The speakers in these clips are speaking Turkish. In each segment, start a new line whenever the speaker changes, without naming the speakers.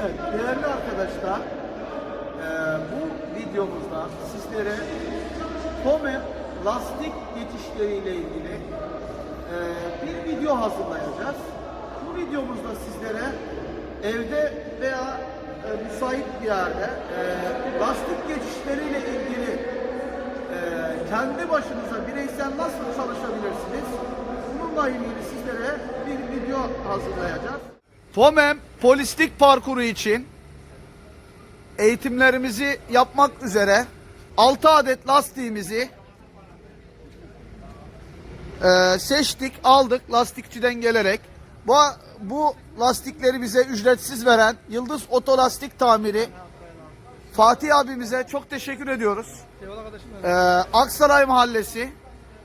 Evet, değerli arkadaşlar, eee, bu videomuzda sizlere Pomem lastik geçişleriyle ilgili eee, bir video hazırlayacağız. Bu videomuzda sizlere evde veya e, müsait bir yerde eee, lastik geçişleriyle ilgili eee, kendi başınıza bireysel nasıl çalışabilirsiniz? Bununla ilgili sizlere bir video hazırlayacağız. FOMEM polislik parkuru için eğitimlerimizi yapmak üzere 6 adet lastiğimizi eee, seçtik, aldık lastikçiden gelerek. Bu, bu lastikleri bize ücretsiz veren Yıldız Otolastik Tamiri Fatih abimize çok teşekkür ediyoruz. Eee, Aksaray Mahallesi.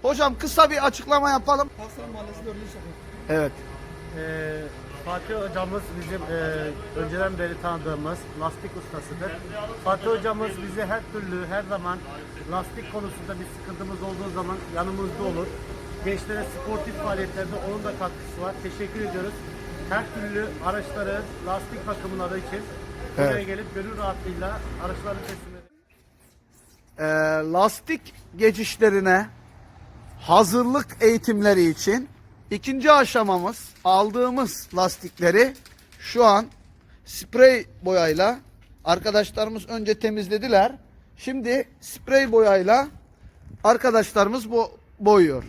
Hocam kısa bir açıklama yapalım.
Aslan Mahallesi 4. sokak.
Evet.
Ee, Fatih hocamız bizim e, önceden beri tanıdığımız lastik ustasıdır. Fatih hocamız bize her türlü, her zaman lastik konusunda bir sıkıntımız olduğu zaman yanımızda olur. Gençlere sportif faaliyetlerde onun da katkısı var. Teşekkür ediyoruz. Her türlü araçları, lastik bakımları için buraya
Evet.
gelip gönül rahatlığıyla araçlarını teslim ediyoruz.
Eee, lastik geçişlerine hazırlık eğitimleri için ikinci aşamamız aldığımız lastikleri şu an sprey boyayla arkadaşlarımız önce temizlediler. Şimdi sprey boyayla arkadaşlarımız bu boyuyor.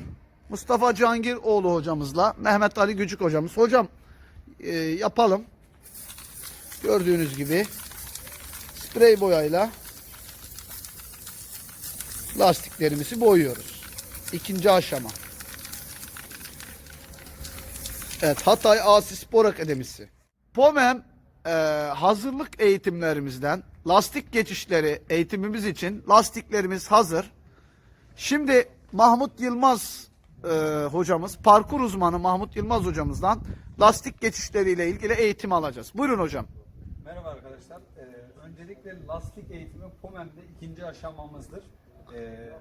Mustafa Cangiroğlu hocamızla Mehmet Ali Gücük hocamız. Hocam e, yapalım. Gördüğünüz gibi sprey boyayla lastiklerimizi boyuyoruz. İkinci aşama. Evet Hatay Asi Spor Akademisi. POMEM e, hazırlık eğitimlerimizden lastik geçişleri eğitimimiz için lastiklerimiz hazır. Şimdi Mahmut Yılmaz e, hocamız, parkur uzmanı Mahmut Yılmaz hocamızdan lastik geçişleriyle ilgili eğitim alacağız. Buyurun hocam.
Merhaba arkadaşlar. Ee, öncelikle lastik eğitimi POMEM'de ikinci aşamamızdır. Ee,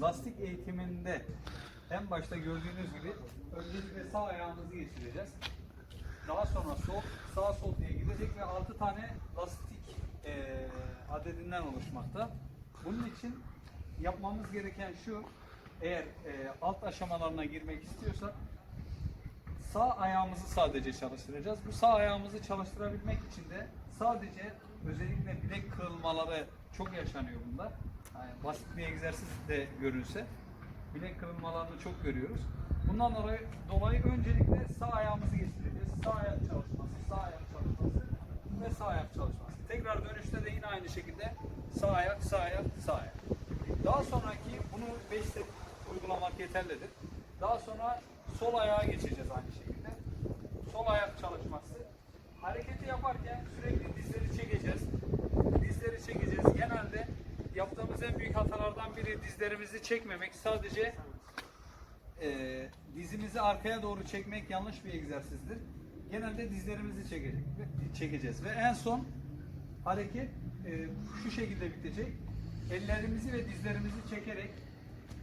lastik eğitiminde en başta gördüğünüz gibi öncelikle sağ ayağımızı geçireceğiz. Daha sonra sol, sağ sol diye gidecek ve 6 tane lastik e, adedinden oluşmakta. Bunun için yapmamız gereken şu, eğer e, alt aşamalarına girmek istiyorsak sağ ayağımızı sadece çalıştıracağız. Bu sağ ayağımızı çalıştırabilmek için de sadece özellikle bilek kırılmaları çok yaşanıyor bunda. Yani basit bir egzersiz de görülse bilek kırılmalarını çok görüyoruz. Bundan dolayı, dolayı öncelikle sağ ayağımızı geçireceğiz. Sağ ayak çalışması, sağ ayak çalışması ve sağ ayak çalışması. Tekrar dönüşte de yine aynı şekilde sağ ayak, sağ ayak, sağ ayak. Daha sonraki bunu 5 set uygulamak yeterlidir. Daha sonra sol ayağa geçeceğiz aynı şekilde. Sol ayak çalışması. Hareketi yaparken sürekli dizleri çekeceğiz. Dizleri çekeceğiz. Yaptığımız en büyük hatalardan biri dizlerimizi çekmemek. Sadece e, dizimizi arkaya doğru çekmek yanlış bir egzersizdir. Genelde dizlerimizi çekecek, çekeceğiz ve en son hareket e, şu şekilde bitecek. Ellerimizi ve dizlerimizi çekerek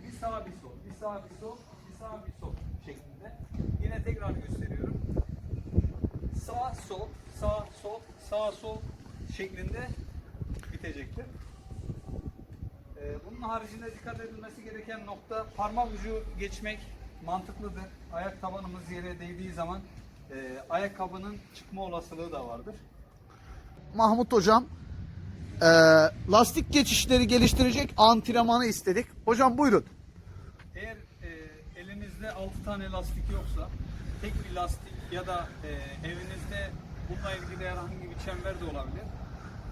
bir sağ bir sol, bir sağ bir sol, bir sağ bir sol şeklinde. Yine tekrar gösteriyorum. Sağ sol, sağ sol, sağ sol şeklinde bitecektir. Ee, bunun haricinde dikkat edilmesi gereken nokta parmak ucu geçmek mantıklıdır. Ayak tabanımız yere değdiği zaman e, ayakkabının çıkma olasılığı da vardır.
Mahmut hocam eee, lastik geçişleri geliştirecek antrenmanı istedik. Hocam buyurun.
Eğer e, elinizde 6 tane lastik yoksa tek bir lastik ya da e, evinizde bununla ilgili herhangi bir çember de olabilir.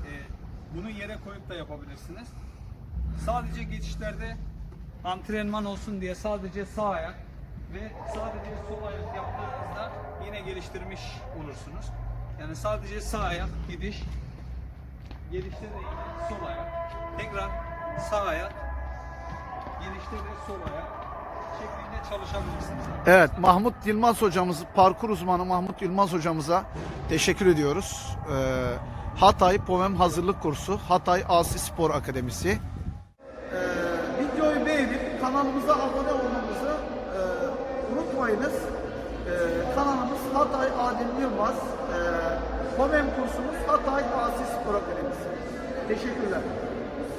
E, bunu yere koyup da yapabilirsiniz. Sadece geçişlerde antrenman olsun diye sadece sağ ayak ve sadece sol ayak yaptığınızda yine geliştirmiş olursunuz. Yani sadece sağ ayak gidiş, gelişte de yine sol ayak, tekrar sağ ayak, gelişte de sol ayak şeklinde çalışabilirsiniz.
Evet Mahmut Yılmaz hocamız, parkur uzmanı Mahmut Yılmaz hocamıza teşekkür ediyoruz. Ee, Hatay Pomem Hazırlık Kursu, Hatay Asi Spor Akademisi. Abone olmamızı e, unutmayınız. Ee, kanalımız Hatay Adil Yılmaz. Ee, POMEM kursumuz Hatay Asi Spor Akademisi. Teşekkürler.